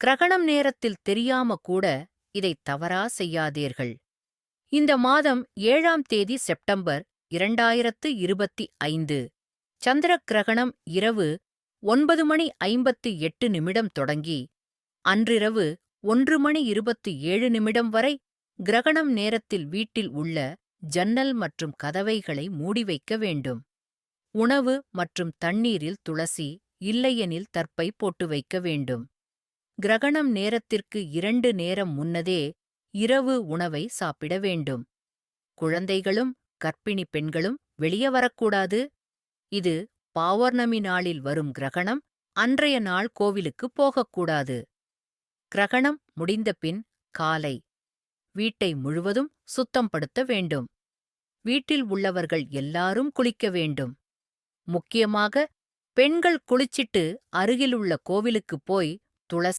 கிரகணம் நேரத்தில் தெரியாம கூட இதை தவறா செய்யாதீர்கள். இந்த மாதம் ஏழாம் தேதி செப்டம்பர் இரண்டாயிரத்து இருபத்தி ஐந்து. சந்திர கிரகணம் இரவு ஒன்பது மணி ஐம்பத்து எட்டு நிமிடம் தொடங்கி அன்றிரவு ஒன்று மணி இருபத்து ஏழு நிமிடம் வரை கிரகணம் நேரத்தில் வீட்டில் உள்ள ஜன்னல் மற்றும் கதவைகளை மூடி வைக்க வேண்டும். உணவு மற்றும் தண்ணீரில் துளசி இல்லையெனில் தற்பை போட்டு வைக்க வேண்டும். கிரகணம் நேரத்திற்கு இரண்டு நேரம் முன்னதே இரவு உணவை சாப்பிட வேண்டும். குழந்தைகளும் கர்ப்பிணி பெண்களும் வெளியே வரக்கூடாது. இது பௌர்ணமி நாளில் வரும் கிரகணம் அன்றைய நாள் கோவிலுக்கு போகக்கூடாது. கிரகணம் முடிந்தபின் காலை வீட்டை முழுவதும் சுத்தம்படுத்த வேண்டும். வீட்டில் உள்ளவர்கள் எல்லாரும் குளிக்க வேண்டும். முக்கியமாக பெண்கள் குளிச்சிட்டு அருகிலுள்ள கோவிலுக்குப் போய் துளசி